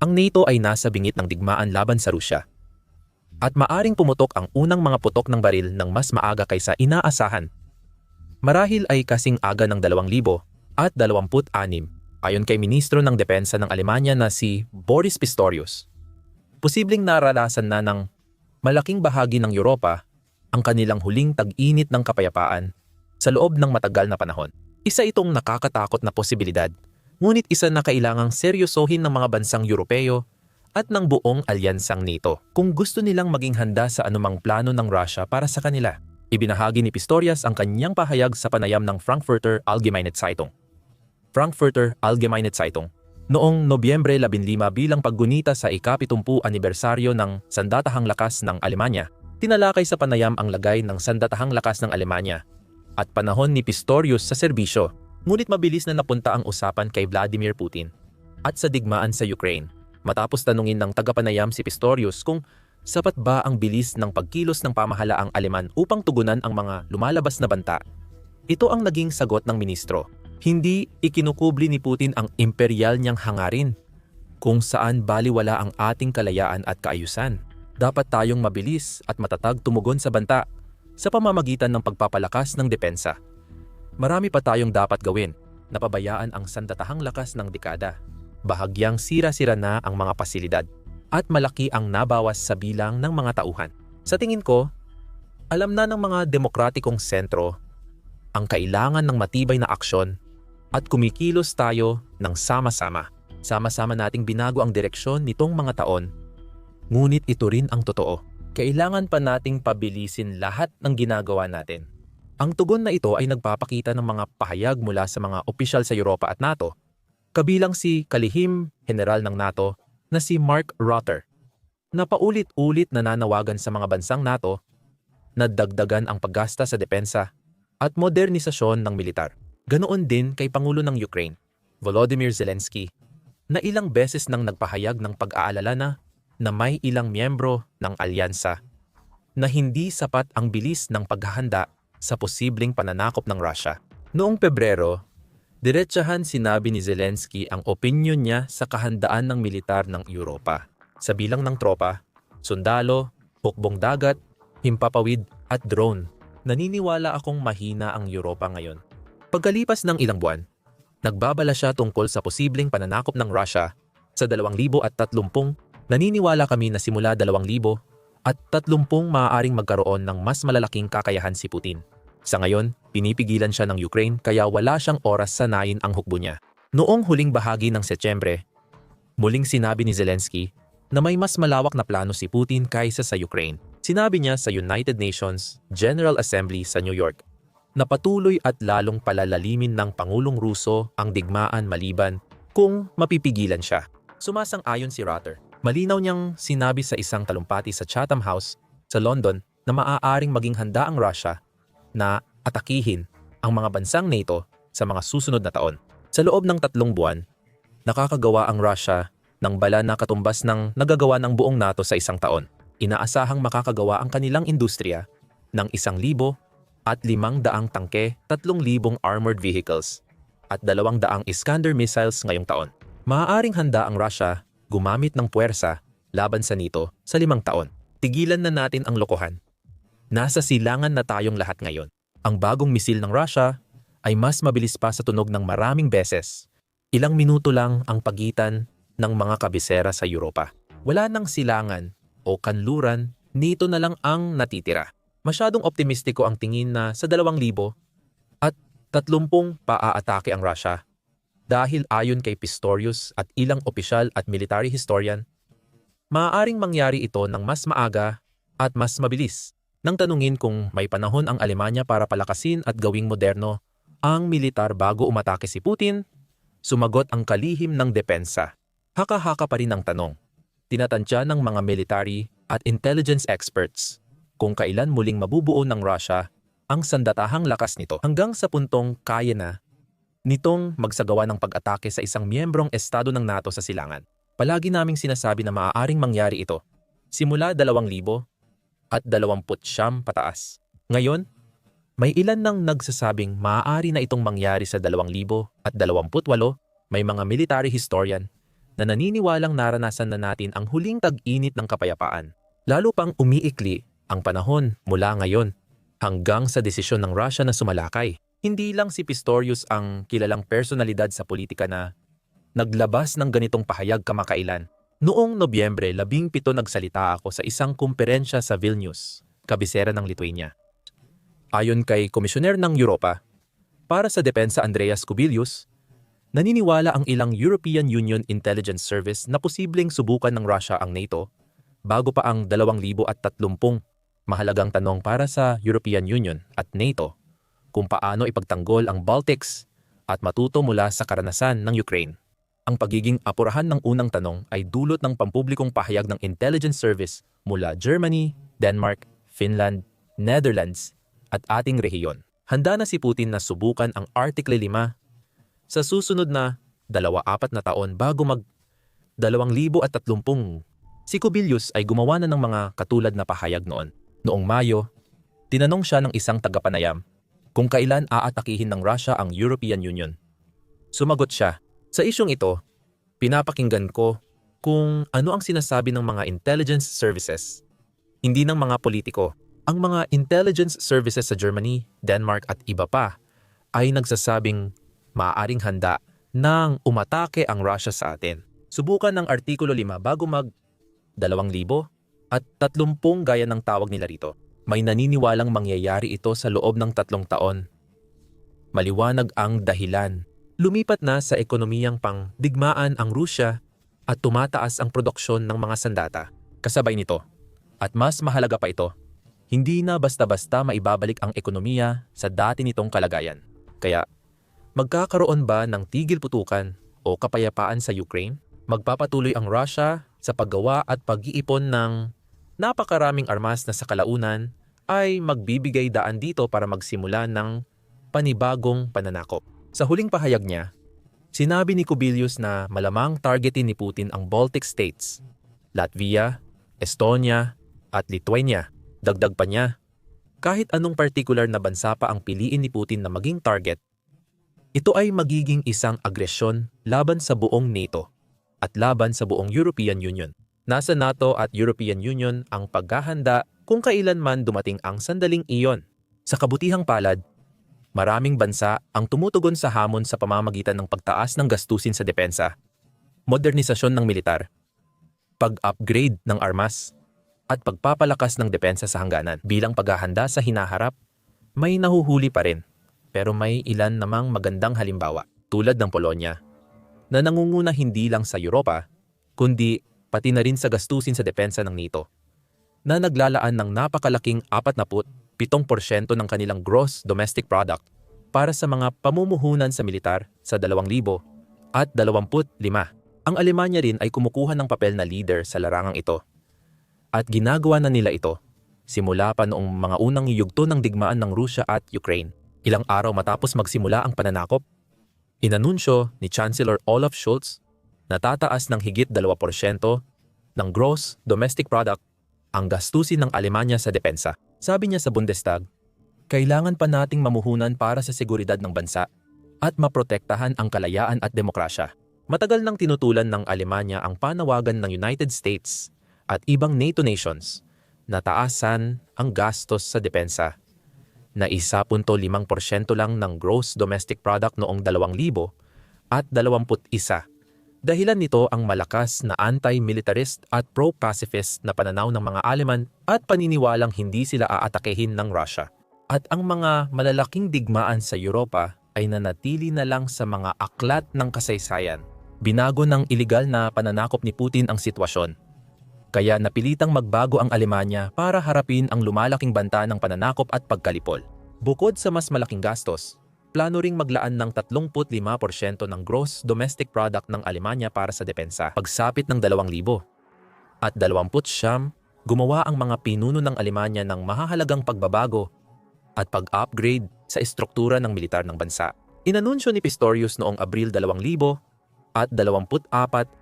ang NATO ay nasa bingit ng digmaan laban sa Rusya. At maaring pumutok ang unang mga putok ng baril ng mas maaga kaysa inaasahan. Marahil ay kasing aga ng 2000 at 26 ayon kay Ministro ng Depensa ng Alemanya na si Boris Pistorius. Posibleng naranasan na ng malaking bahagi ng Europa ang kanilang huling tag-init ng kapayapaan sa loob ng matagal na panahon. Isa itong nakakatakot na posibilidad, ngunit isa na kailangang seryosohin ng mga bansang Europeo at ng buong alyansang NATO kung gusto nilang maging handa sa anumang plano ng Russia para sa kanila. Ibinahagi ni Pistorius ang kanyang pahayag sa panayam ng Frankfurter Allgemeine Zeitung. Frankfurter Allgemeine Zeitung noong Nobyembre 15 bilang paggunita sa ika-70 anibersaryo ng Sandatahang Lakas ng Alemanya. Tinalakay sa panayam ang lagay ng Sandatahang Lakas ng Alemanya at panahon ni Pistorius sa serbisyo. Ngunit mabilis na napunta ang usapan kay Vladimir Putin at sa digmaan sa Ukraine. Matapos tanungin ng tagapanayam si Pistorius kung sapat ba ang bilis ng pagkilos ng pamahalaang Aleman upang tugunan ang mga lumalabas na banta. Ito ang naging sagot ng ministro. Hindi ikinukubli ni Putin ang imperial niyang hangarin kung saan baliwala ang ating kalayaan at kaayusan. Dapat tayong mabilis at matatag tumugon sa banta sa pamamagitan ng pagpapalakas ng depensa. Marami pa tayong dapat gawin. Napabayaan ang sandatahang lakas ng dekada. Bahagyang sira-sira na ang mga pasilidad at malaki ang nabawas sa bilang ng mga tauhan. Sa tingin ko, alam na ng mga demokratikong sentro ang kailangan ng matibay na aksyon at kumikilos tayo ng sama-sama. Sama-sama nating binago ang direksyon nitong mga taon. Ngunit ito rin ang totoo. Kailangan pa nating pabilisin lahat ng ginagawa natin. Ang tugon na ito ay nagpapakita ng mga pahayag mula sa mga opisyal sa Europa at NATO, kabilang si kalihim general ng NATO na si Mark Rutter, na paulit-ulit nananawagan sa mga bansang NATO na dagdagan ang paggasta sa depensa at modernisasyon ng militar. Ganoon din kay Pangulo ng Ukraine, Volodymyr Zelensky, na ilang beses nang nagpahayag ng pag-aalala na na may ilang miyembro ng alyansa na hindi sapat ang bilis ng paghahanda sa posibleng pananakop ng Russia. Noong Pebrero, diretsahan sinabi ni Zelensky ang opinyon niya sa kahandaan ng militar ng Europa. Sa bilang ng tropa, sundalo, hukbong dagat, himpapawid at drone. Naniniwala akong mahina ang Europa ngayon. Pagkalipas ng ilang buwan, nagbabala siya tungkol sa posibleng pananakop ng Russia sa 2030 naniniwala kami na simula 2000 at 30 maaaring magkaroon ng mas malalaking kakayahan si Putin. Sa ngayon, pinipigilan siya ng Ukraine kaya wala siyang oras sanayin ang hukbo niya. Noong huling bahagi ng Setyembre, muling sinabi ni Zelensky na may mas malawak na plano si Putin kaysa sa Ukraine. Sinabi niya sa United Nations General Assembly sa New York na patuloy at lalong palalalimin ng Pangulong Ruso ang digmaan maliban kung mapipigilan siya. Sumasang-ayon si Rutter. Malinaw niyang sinabi sa isang talumpati sa Chatham House sa London na maaaring maging handa ang Russia na atakihin ang mga bansang NATO sa mga susunod na taon. Sa loob ng tatlong buwan, nakakagawa ang Russia ng bala na katumbas ng nagagawa ng buong NATO sa isang taon. Inaasahang makakagawa ang kanilang industriya ng isang libo at limang daang tangke, tatlong libong armored vehicles at dalawang daang Iskander missiles ngayong taon. Maaaring handa ang Russia gumamit ng puwersa laban sa NATO sa limang taon. Tigilan na natin ang lokohan. Nasa silangan na tayong lahat ngayon. Ang bagong misil ng Russia ay mas mabilis pa sa tunog ng maraming beses. Ilang minuto lang ang pagitan ng mga kabisera sa Europa. Wala nang silangan o kanluran, nito na lang ang natitira. Masyadong optimistiko ang tingin na sa 2,000 at 30 paaatake ang Russia dahil ayon kay Pistorius at ilang opisyal at military historian, maaaring mangyari ito ng mas maaga at mas mabilis nang tanungin kung may panahon ang Alemanya para palakasin at gawing moderno ang militar bago umatake si Putin, sumagot ang kalihim ng depensa. Haka-haka pa rin ang tanong. Tinatantya ng mga military at intelligence experts kung kailan muling mabubuo ng Russia ang sandatahang lakas nito hanggang sa puntong kaya na nitong magsagawa ng pag-atake sa isang miyembrong estado ng NATO sa silangan. Palagi naming sinasabi na maaaring mangyari ito simula 2,000 at 20 pataas. Ngayon, may ilan nang nagsasabing maaari na itong mangyari sa 2,000 at 28 may mga military historian na naniniwalang naranasan na natin ang huling tag-init ng kapayapaan. Lalo pang umiikli ang panahon mula ngayon hanggang sa desisyon ng Russia na sumalakay. Hindi lang si Pistorius ang kilalang personalidad sa politika na naglabas ng ganitong pahayag kamakailan. Noong Nobyembre, labing pito nagsalita ako sa isang kumperensya sa Vilnius, kabisera ng Lithuania. Ayon kay Komisyoner ng Europa, para sa depensa Andreas Kubilius, naniniwala ang ilang European Union Intelligence Service na posibleng subukan ng Russia ang NATO bago pa ang 2030 mahalagang tanong para sa European Union at NATO kung paano ipagtanggol ang Baltics at matuto mula sa karanasan ng Ukraine. Ang pagiging apurahan ng unang tanong ay dulot ng pampublikong pahayag ng intelligence service mula Germany, Denmark, Finland, Netherlands at ating rehiyon. Handa na si Putin na subukan ang Article 5 sa susunod na dalawa-apat na taon bago mag 2030. Si Kubilius ay gumawa na ng mga katulad na pahayag noon. Noong Mayo, tinanong siya ng isang tagapanayam kung kailan aatakihin ng Russia ang European Union. Sumagot siya, sa isyong ito, pinapakinggan ko kung ano ang sinasabi ng mga intelligence services, hindi ng mga politiko. Ang mga intelligence services sa Germany, Denmark at iba pa ay nagsasabing maaaring handa nang umatake ang Russia sa atin. Subukan ng Artikulo 5 bago mag 2,000 at 30 gaya ng tawag nila rito. May naniniwalang mangyayari ito sa loob ng tatlong taon. Maliwanag ang dahilan. Lumipat na sa ekonomiyang pang digmaan ang Rusya at tumataas ang produksyon ng mga sandata. Kasabay nito, at mas mahalaga pa ito, hindi na basta-basta maibabalik ang ekonomiya sa dati nitong kalagayan. Kaya, magkakaroon ba ng tigil putukan o kapayapaan sa Ukraine? Magpapatuloy ang Russia sa paggawa at pag-iipon ng napakaraming armas na sa kalaunan ay magbibigay daan dito para magsimula ng panibagong pananakop. Sa huling pahayag niya, sinabi ni Kubilius na malamang targetin ni Putin ang Baltic States, Latvia, Estonia, at Lithuania. Dagdag pa niya, kahit anong particular na bansa pa ang piliin ni Putin na maging target, ito ay magiging isang agresyon laban sa buong NATO at laban sa buong European Union. Nasa NATO at European Union ang paghahanda kung kailanman dumating ang sandaling iyon. Sa kabutihang palad, maraming bansa ang tumutugon sa hamon sa pamamagitan ng pagtaas ng gastusin sa depensa, modernisasyon ng militar, pag-upgrade ng armas, at pagpapalakas ng depensa sa hangganan. Bilang paghahanda sa hinaharap, may nahuhuli pa rin, pero may ilan namang magandang halimbawa, tulad ng Polonya, na nangunguna hindi lang sa Europa, kundi pati na rin sa gastusin sa depensa ng NATO na naglalaan ng napakalaking 47% ng kanilang gross domestic product para sa mga pamumuhunan sa militar sa 2,000 at 25. Ang Alemanya rin ay kumukuha ng papel na leader sa larangang ito. At ginagawa na nila ito simula pa noong mga unang yugto ng digmaan ng Rusya at Ukraine. Ilang araw matapos magsimula ang pananakop, inanunsyo ni Chancellor Olaf Scholz na tataas ng higit 2% ng gross domestic product ang gastusin ng Alemanya sa depensa. Sabi niya sa Bundestag, kailangan pa nating mamuhunan para sa seguridad ng bansa at maprotektahan ang kalayaan at demokrasya. Matagal nang tinutulan ng Alemanya ang panawagan ng United States at ibang NATO nations na taasan ang gastos sa depensa na 1.5% lang ng gross domestic product noong 2000 at 21 Dahilan nito ang malakas na anti-militarist at pro-pacifist na pananaw ng mga Aleman at paniniwalang hindi sila aatakehin ng Russia. At ang mga malalaking digmaan sa Europa ay nanatili na lang sa mga aklat ng kasaysayan. Binago ng ilegal na pananakop ni Putin ang sitwasyon. Kaya napilitang magbago ang Alemanya para harapin ang lumalaking banta ng pananakop at pagkalipol. Bukod sa mas malaking gastos, plano ring maglaan ng 35% ng gross domestic product ng Alemanya para sa depensa pagsapit ng 2,000. At 20 gumawa ang mga pinuno ng Alemanya ng mahahalagang pagbabago at pag-upgrade sa estruktura ng militar ng bansa. Inanunsyo ni Pistorius noong Abril 2000 at 24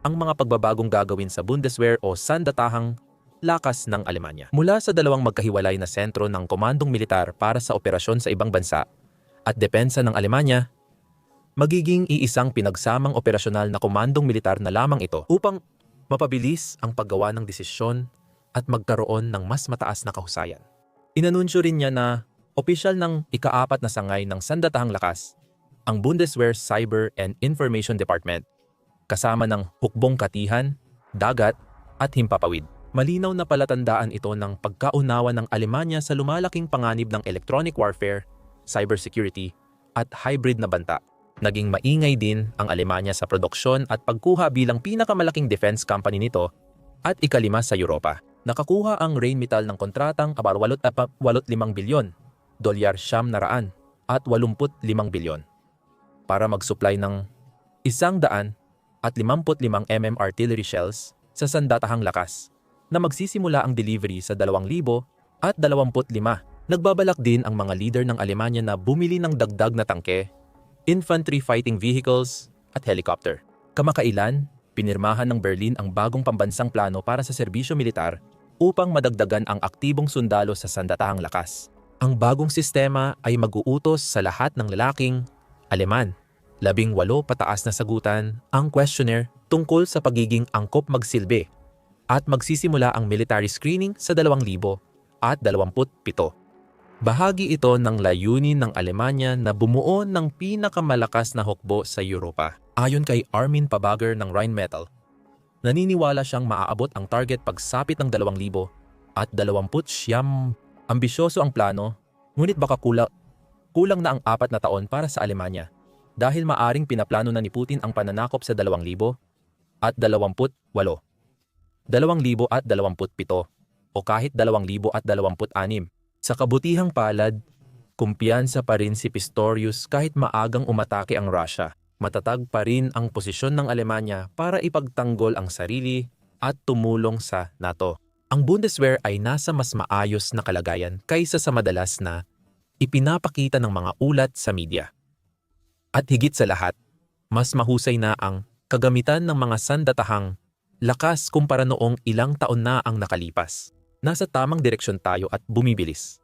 ang mga pagbabagong gagawin sa Bundeswehr o sandatahang lakas ng Alemanya. Mula sa dalawang magkahiwalay na sentro ng komandong militar para sa operasyon sa ibang bansa at depensa ng Alemanya, Magiging iisang pinagsamang operasyonal na komandong militar na lamang ito upang mapabilis ang paggawa ng desisyon at magkaroon ng mas mataas na kahusayan. Inanunsyo rin niya na opisyal ng ikaapat na sangay ng sandatahang lakas, ang Bundeswehr Cyber and Information Department, kasama ng hukbong katihan, dagat at himpapawid. Malinaw na palatandaan ito ng pagkaunawa ng Alemanya sa lumalaking panganib ng electronic warfare, cybersecurity, at hybrid na banta. Naging maingay din ang Alemanya sa produksyon at pagkuha bilang pinakamalaking defense company nito at ikalima sa Europa. Nakakuha ang Rheinmetall ng kontratang kabar 85 bilyon, dolyar siyam na raan at 85 bilyon para mag-supply ng isang daan at 55 mm artillery shells sa sandatahang lakas na magsisimula ang delivery sa 2,000 at 25. Nagbabalak din ang mga leader ng Alemanya na bumili ng dagdag na tangke, infantry fighting vehicles at helicopter. Kamakailan, pinirmahan ng Berlin ang bagong pambansang plano para sa serbisyo militar upang madagdagan ang aktibong sundalo sa sandatahang lakas. Ang bagong sistema ay mag-uutos sa lahat ng lalaking Aleman. Labing walo pataas na sagutan ang questionnaire tungkol sa pagiging angkop magsilbi at magsisimula ang military screening sa 2,000 at 27. Bahagi ito ng layunin ng Alemanya na bumuo ng pinakamalakas na hukbo sa Europa. Ayon kay Armin Pabager ng Rheinmetall, naniniwala siyang maaabot ang target pagsapit ng 2,000 at 20 siyam. Ambisyoso ang plano, ngunit baka kulang, kulang na ang apat na taon para sa Alemanya dahil maaring pinaplano na ni Putin ang pananakop sa 2,000 at 28, 2,000 at 27 o kahit 2,000 at 26. Sa kabutihang palad, kumpiyansa pa rin si Pistorius kahit maagang umatake ang Russia. Matatag pa rin ang posisyon ng Alemanya para ipagtanggol ang sarili at tumulong sa NATO. Ang Bundeswehr ay nasa mas maayos na kalagayan kaysa sa madalas na ipinapakita ng mga ulat sa media. At higit sa lahat, mas mahusay na ang kagamitan ng mga sandatahang lakas kumpara noong ilang taon na ang nakalipas. Nasa tamang direksyon tayo at bumibilis.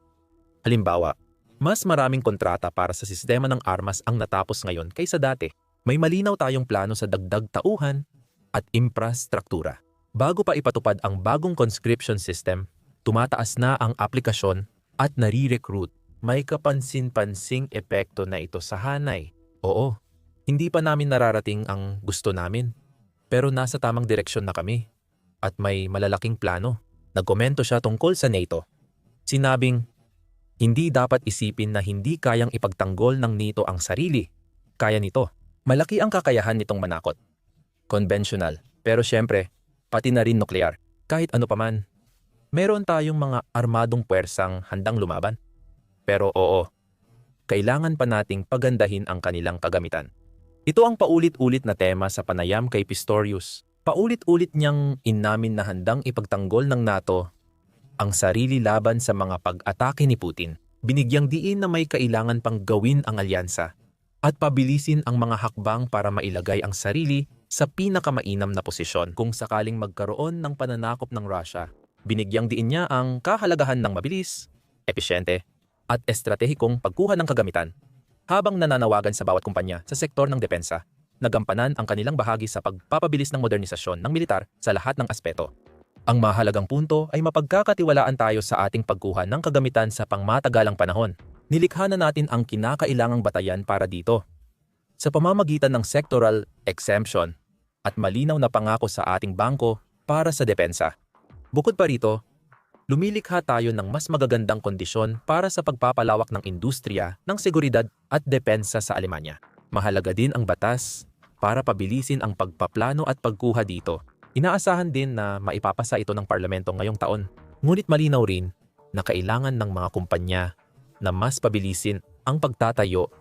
Halimbawa, mas maraming kontrata para sa sistema ng armas ang natapos ngayon kaysa dati. May malinaw tayong plano sa dagdag tauhan at infrastruktura. Bago pa ipatupad ang bagong conscription system, tumataas na ang aplikasyon at nare-recruit. May kapansin-pansing epekto na ito sa hanay. Oo, hindi pa namin nararating ang gusto namin. Pero nasa tamang direksyon na kami. At may malalaking plano. Nagkomento siya tungkol sa NATO. Sinabing, hindi dapat isipin na hindi kayang ipagtanggol ng NATO ang sarili. Kaya nito. Malaki ang kakayahan nitong manakot. Conventional. Pero syempre, pati na rin nuklear. Kahit ano paman, meron tayong mga armadong puwersang handang lumaban. Pero oo, kailangan pa nating pagandahin ang kanilang kagamitan. Ito ang paulit-ulit na tema sa panayam kay Pistorius Paulit-ulit niyang inamin na handang ipagtanggol ng NATO ang sarili laban sa mga pag-atake ni Putin. Binigyang diin na may kailangan pang gawin ang alyansa at pabilisin ang mga hakbang para mailagay ang sarili sa pinakamainam na posisyon kung sakaling magkaroon ng pananakop ng Russia. Binigyang diin niya ang kahalagahan ng mabilis, episyente, at estratehikong pagkuha ng kagamitan habang nananawagan sa bawat kumpanya sa sektor ng depensa nagampanan ang kanilang bahagi sa pagpapabilis ng modernisasyon ng militar sa lahat ng aspeto. Ang mahalagang punto ay mapagkakatiwalaan tayo sa ating pagkuha ng kagamitan sa pangmatagalang panahon. Nilikha na natin ang kinakailangang batayan para dito. Sa pamamagitan ng sectoral exemption at malinaw na pangako sa ating bangko para sa depensa. Bukod pa rito, lumilikha tayo ng mas magagandang kondisyon para sa pagpapalawak ng industriya ng seguridad at depensa sa Alemanya. Mahalaga din ang batas para pabilisin ang pagpaplano at pagkuha dito. Inaasahan din na maipapasa ito ng parlamento ngayong taon. Ngunit malinaw rin na kailangan ng mga kumpanya na mas pabilisin ang pagtatayo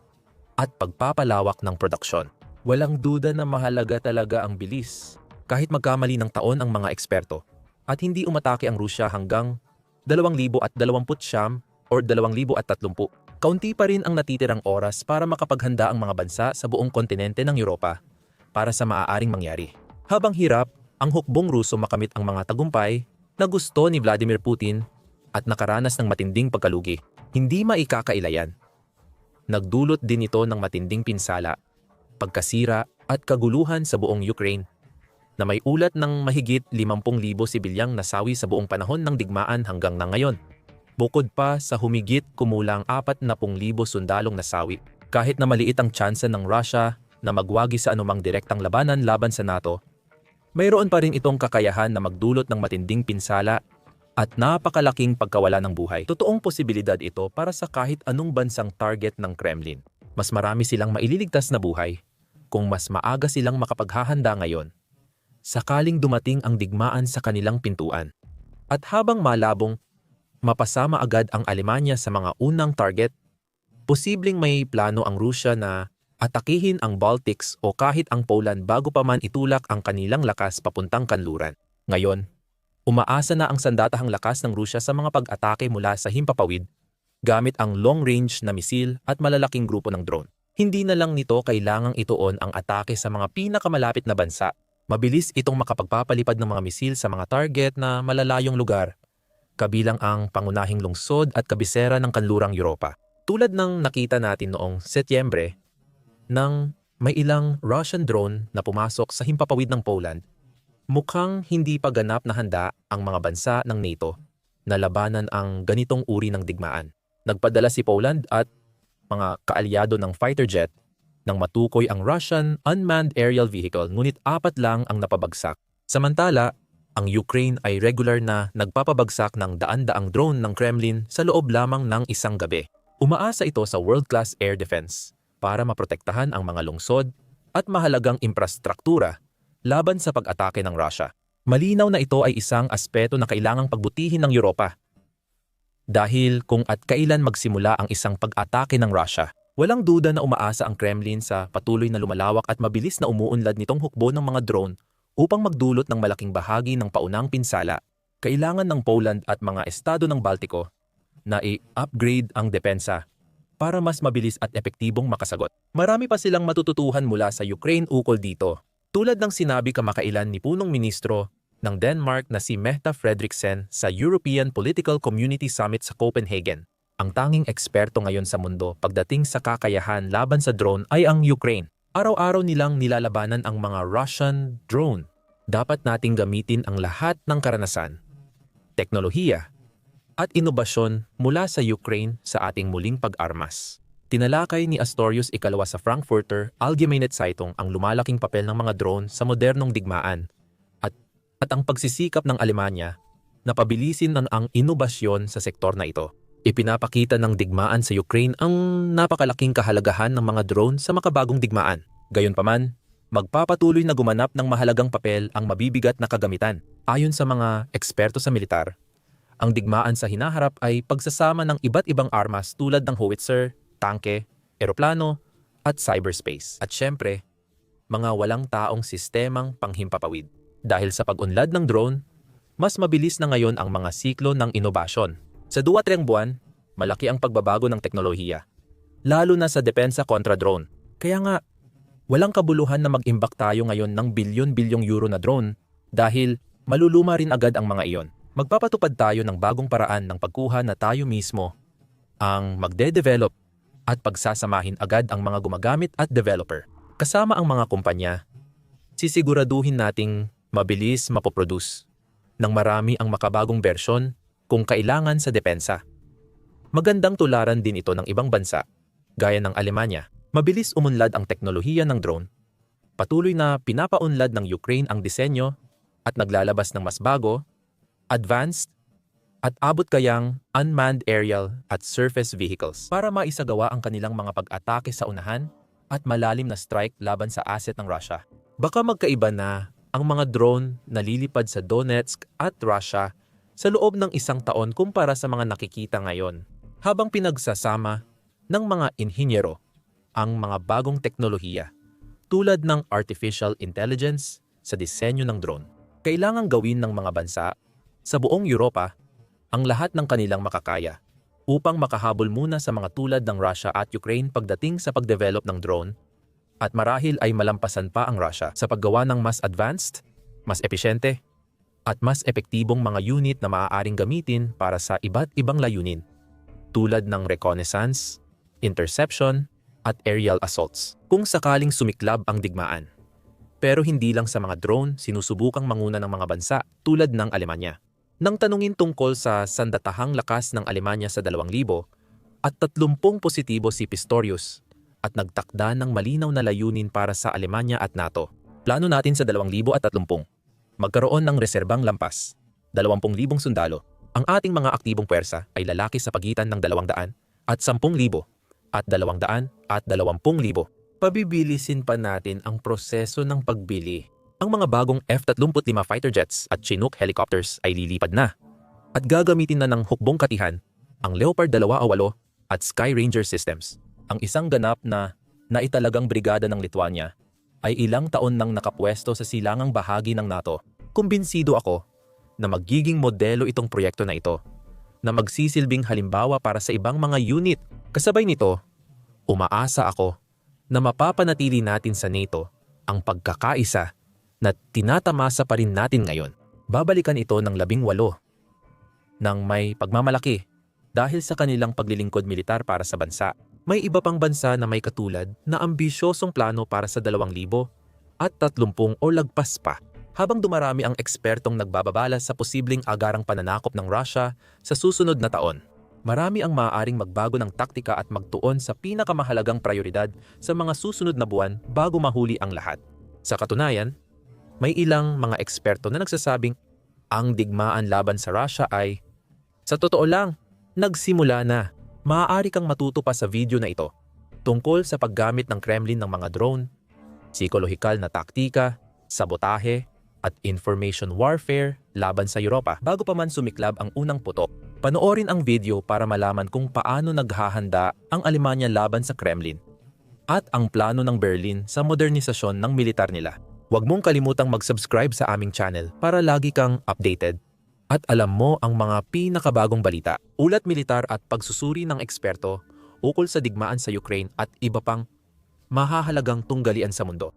at pagpapalawak ng produksyon. Walang duda na mahalaga talaga ang bilis kahit magkamali ng taon ang mga eksperto at hindi umatake ang Rusya hanggang 2029 or 2030. Kaunti pa rin ang natitirang oras para makapaghanda ang mga bansa sa buong kontinente ng Europa para sa maaaring mangyari. Habang hirap, ang hukbong Ruso makamit ang mga tagumpay na gusto ni Vladimir Putin at nakaranas ng matinding pagkalugi. Hindi maikakailayan. Nagdulot din ito ng matinding pinsala pagkasira at kaguluhan sa buong Ukraine na may ulat ng mahigit 50,000 sibilyang nasawi sa buong panahon ng digmaan hanggang na ngayon. Bukod pa sa humigit kumulang 40,000 sundalong nasawi. Kahit na maliit ang tsansa ng Russia na magwagi sa anumang direktang labanan laban sa NATO, mayroon pa rin itong kakayahan na magdulot ng matinding pinsala at napakalaking pagkawala ng buhay. Totoong posibilidad ito para sa kahit anong bansang target ng Kremlin. Mas marami silang maililigtas na buhay kung mas maaga silang makapaghahanda ngayon. Sakaling dumating ang digmaan sa kanilang pintuan. At habang malabong, mapasama agad ang Alemanya sa mga unang target, posibleng may plano ang Rusya na atakihin ang Baltics o kahit ang Poland bago pa man itulak ang kanilang lakas papuntang kanluran. Ngayon, umaasa na ang sandatahang lakas ng Rusya sa mga pag-atake mula sa himpapawid gamit ang long-range na misil at malalaking grupo ng drone. Hindi na lang nito kailangang ituon ang atake sa mga pinakamalapit na bansa. Mabilis itong makapagpapalipad ng mga misil sa mga target na malalayong lugar, kabilang ang pangunahing lungsod at kabisera ng kanlurang Europa. Tulad ng nakita natin noong Setyembre, nang may ilang Russian drone na pumasok sa himpapawid ng Poland, mukhang hindi pa ganap na handa ang mga bansa ng NATO na labanan ang ganitong uri ng digmaan nagpadala si Poland at mga kaalyado ng fighter jet nang matukoy ang Russian unmanned aerial vehicle ngunit apat lang ang napabagsak. Samantala, ang Ukraine ay regular na nagpapabagsak ng daan-daang drone ng Kremlin sa loob lamang ng isang gabi. Umaasa ito sa world-class air defense para maprotektahan ang mga lungsod at mahalagang infrastruktura laban sa pag-atake ng Russia. Malinaw na ito ay isang aspeto na kailangang pagbutihin ng Europa dahil kung at kailan magsimula ang isang pag-atake ng Russia, walang duda na umaasa ang Kremlin sa patuloy na lumalawak at mabilis na umuunlad nitong hukbo ng mga drone upang magdulot ng malaking bahagi ng paunang pinsala. Kailangan ng Poland at mga estado ng Baltiko na i-upgrade ang depensa para mas mabilis at epektibong makasagot. Marami pa silang matututuhan mula sa Ukraine ukol dito. Tulad ng sinabi kamakailan ni punong ministro ng Denmark na si Mehta Fredriksen sa European Political Community Summit sa Copenhagen. Ang tanging eksperto ngayon sa mundo pagdating sa kakayahan laban sa drone ay ang Ukraine. Araw-araw nilang nilalabanan ang mga Russian drone. Dapat nating gamitin ang lahat ng karanasan, teknolohiya, at inobasyon mula sa Ukraine sa ating muling pag-armas. Tinalakay ni Astorius ikalawa sa Frankfurter Allgemeine Zeitung ang lumalaking papel ng mga drone sa modernong digmaan at ang pagsisikap ng Alemanya na pabilisin ng ang inobasyon sa sektor na ito. Ipinapakita ng digmaan sa Ukraine ang napakalaking kahalagahan ng mga drone sa makabagong digmaan. Gayunpaman, magpapatuloy na gumanap ng mahalagang papel ang mabibigat na kagamitan. Ayon sa mga eksperto sa militar, ang digmaan sa hinaharap ay pagsasama ng iba't ibang armas tulad ng howitzer, tanke, eroplano, at cyberspace. At syempre, mga walang taong sistemang panghimpapawid. Dahil sa pag-unlad ng drone, mas mabilis na ngayon ang mga siklo ng inobasyon. Sa duwa treng buwan, malaki ang pagbabago ng teknolohiya. Lalo na sa depensa kontra drone. Kaya nga, walang kabuluhan na mag-imbak tayo ngayon ng bilyon-bilyong euro na drone dahil maluluma rin agad ang mga iyon. Magpapatupad tayo ng bagong paraan ng pagkuha na tayo mismo ang magde-develop at pagsasamahin agad ang mga gumagamit at developer. Kasama ang mga kumpanya, sisiguraduhin nating mabilis mapoproduce nang marami ang makabagong bersyon kung kailangan sa depensa. Magandang tularan din ito ng ibang bansa, gaya ng Alemanya. Mabilis umunlad ang teknolohiya ng drone. Patuloy na pinapaunlad ng Ukraine ang disenyo at naglalabas ng mas bago, advanced, at abot kayang unmanned aerial at surface vehicles para maisagawa ang kanilang mga pag-atake sa unahan at malalim na strike laban sa asset ng Russia. Baka magkaiba na ang mga drone na lilipad sa Donetsk at Russia sa loob ng isang taon kumpara sa mga nakikita ngayon. Habang pinagsasama ng mga inhinyero ang mga bagong teknolohiya tulad ng artificial intelligence sa disenyo ng drone. Kailangang gawin ng mga bansa sa buong Europa ang lahat ng kanilang makakaya upang makahabol muna sa mga tulad ng Russia at Ukraine pagdating sa pagdevelop ng drone at marahil ay malampasan pa ang Russia sa paggawa ng mas advanced, mas epesyente, at mas epektibong mga unit na maaaring gamitin para sa iba't ibang layunin tulad ng reconnaissance, interception, at aerial assaults. kung sakaling sumiklab ang digmaan. Pero hindi lang sa mga drone sinusubukang manguna ng mga bansa tulad ng Alemanya. Nang tanungin tungkol sa sandatahang lakas ng Alemanya sa 2,000 at 30 positibo si Pistorius at nagtakda ng malinaw na layunin para sa Alemanya at NATO. Plano natin sa 2,030. Magkaroon ng reserbang lampas, 20,000 sundalo. Ang ating mga aktibong pwersa ay lalaki sa pagitan ng 200 at 10,000 at 200 at 20,000. Pabibilisin pa natin ang proseso ng pagbili. Ang mga bagong F-35 fighter jets at Chinook helicopters ay lilipad na. At gagamitin na ng hukbong katihan ang Leopard 2A8 at Sky Ranger systems. Ang isang ganap na naitalagang brigada ng Lithuania ay ilang taon nang nakapwesto sa silangang bahagi ng NATO. Kumbinsido ako na magiging modelo itong proyekto na ito na magsisilbing halimbawa para sa ibang mga unit. Kasabay nito, umaasa ako na mapapanatili natin sa NATO ang pagkakaisa na tinatamasa pa rin natin ngayon. Babalikan ito ng labing walo nang may pagmamalaki dahil sa kanilang paglilingkod militar para sa bansa. May iba pang bansa na may katulad na ambisyosong plano para sa 2,000 at 30 o lagpas pa habang dumarami ang ekspertong nagbababala sa posibleng agarang pananakop ng Russia sa susunod na taon. Marami ang maaaring magbago ng taktika at magtuon sa pinakamahalagang prioridad sa mga susunod na buwan bago mahuli ang lahat. Sa katunayan, may ilang mga eksperto na nagsasabing ang digmaan laban sa Russia ay, sa totoo lang, nagsimula na. Maaari kang matuto pa sa video na ito tungkol sa paggamit ng Kremlin ng mga drone, psikolohikal na taktika, sabotahe, at information warfare laban sa Europa bago pa man sumiklab ang unang putok. Panoorin ang video para malaman kung paano naghahanda ang Alemanya laban sa Kremlin at ang plano ng Berlin sa modernisasyon ng militar nila. Huwag mong kalimutang mag-subscribe sa aming channel para lagi kang updated at alam mo ang mga pinakabagong balita, ulat militar at pagsusuri ng eksperto ukol sa digmaan sa Ukraine at iba pang mahahalagang tunggalian sa mundo.